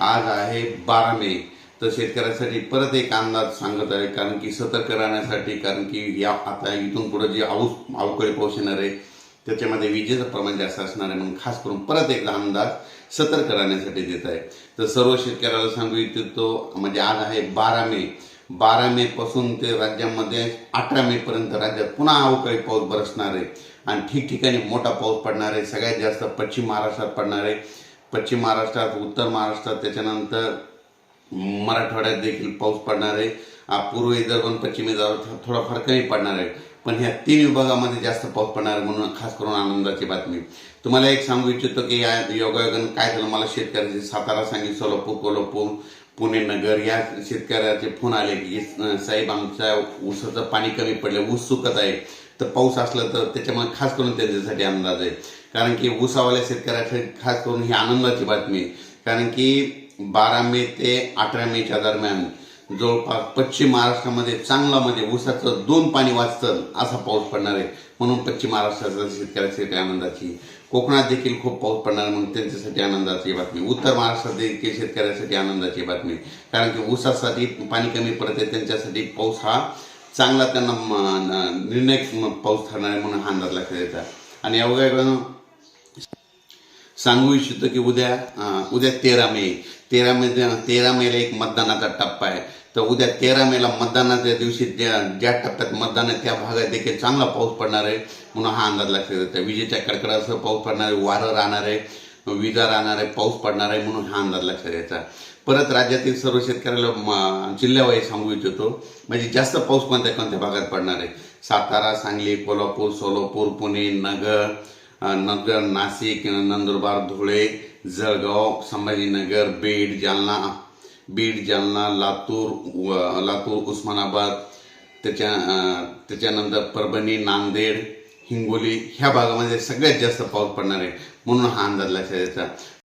आज आहे बारा मे तर शेतकऱ्यासाठी परत एक अंदाज सांगत आहे कारण की सतर्क राहण्यासाठी कारण की या आता इथून पुढे जे आऊस अवकाळी पाऊस येणार आहे त्याच्यामध्ये विजेचं प्रमाण जास्त असणार आहे. म्हणून खास करून परत एकदा अंदाज सतर्क राहण्यासाठी देत आहे. तर सर्व शेतकऱ्याला सांगू इच्छितो म्हणजे आज आहे बारा मे बारा मे पासून ते राज्यामध्ये अठरा मे पर्यंत राज्यात पुन्हा अवकाळी पाऊस बरसणार आहे. आणि ठिकठिकाणी मोठा पाऊस पडणार आहे. सगळ्यात जास्त पश्चिम महाराष्ट्रात पडणार आहे. पश्चिम महाराष्ट्रात उत्तर महाराष्ट्रात त्याच्यानंतर मराठवाड्यात देखील पाऊस पडणार आहे. पूर्व विदर्भ आणि पश्चिम विदर्भात थोडाफार कमी पडणार आहे. पण ह्या तीन विभागामध्ये जास्त पाऊस पडणार आहे म्हणून खास करून आनंदाची बातमी. तुम्हाला एक सांगू इच्छितो की या योगायोगानं काय झालं? मला शेतकऱ्यांचे सातारा सांगितलं सोलापूर कोल्हापूर पुणे नगर या शेतकऱ्याचे फोन आले की साहेब आमच्या ऊसाचं पाणी कमी पडलं ऊस सुकत आहे. तर पाऊस असला तर त्याच्यामुळे खास करून त्यांच्यासाठी अंदाज आहे. कारण की ऊसावाल्या शेतकऱ्यासाठी खास करून ही आनंदाची बातमी आहे. कारण की बारा मे ते अठरा मेच्या दरम्यान जवळपास पश्चिम महाराष्ट्रामध्ये चांगला म्हणजे ऊसाचं दोन पाणी वाचतं असा पाऊस पडणार आहे. म्हणून पश्चिम महाराष्ट्राचा शेतकऱ्यासाठी आनंदाची कोकणात देखील खूप पाऊस पडणार आहे म्हणून त्यांच्यासाठी आनंदाची बातमी. उत्तर महाराष्ट्रात देखील शेतकऱ्यासाठी आनंदाची बातमी कारण की ऊसासाठी पाणी कमी पडते त्यांच्यासाठी पाऊस हा चांगला त्यांना निर्णय पाऊस ठरणार आहे म्हणून हा अंदाज लक्षात येतात आणि अवघ्या सांगू इच्छितो की उद्या उद्या तेरा मे. तेरा मे तेरा मेला एक मतदानाचा टप्पा आहे. तर उद्या तेरा मेला मतदानाच्या दिवशी ज्या ज्या टप्प्यात मतदान आहे त्या भागात देखील चांगला पाऊस पडणार आहे म्हणून हा अंदाज लक्षात येतो विजेच्या कडकडासह पाऊस पडणार आहे वारं राहणार आहे. विजा राहणार आहे पाऊस पडणार आहे म्हणून हा अंदाज लक्षात घ्यायचा परत राज्यातील सर्व शेतकऱ्याला म- जिल्ह्यावाईज सांगू इच्छितो म्हणजे जास्त पाऊस कोणत्या कोणत्या भागात पडणार आहे? सातारा सांगली कोल्हापूर सोलापूर पुणे नगर नगर नाशिक नंदुरबार धुळे जळगाव संभाजीनगर बीड जालना बीड जालना लातूर लातूर उस्मानाबाद त्याच्या त्याच्यानंतर परभणी नांदेड हिंगोली ह्या भागामध्ये सगळ्यात जास्त पाऊस पडणार आहे. म्हणून हा अंदाज लक्षात यायचा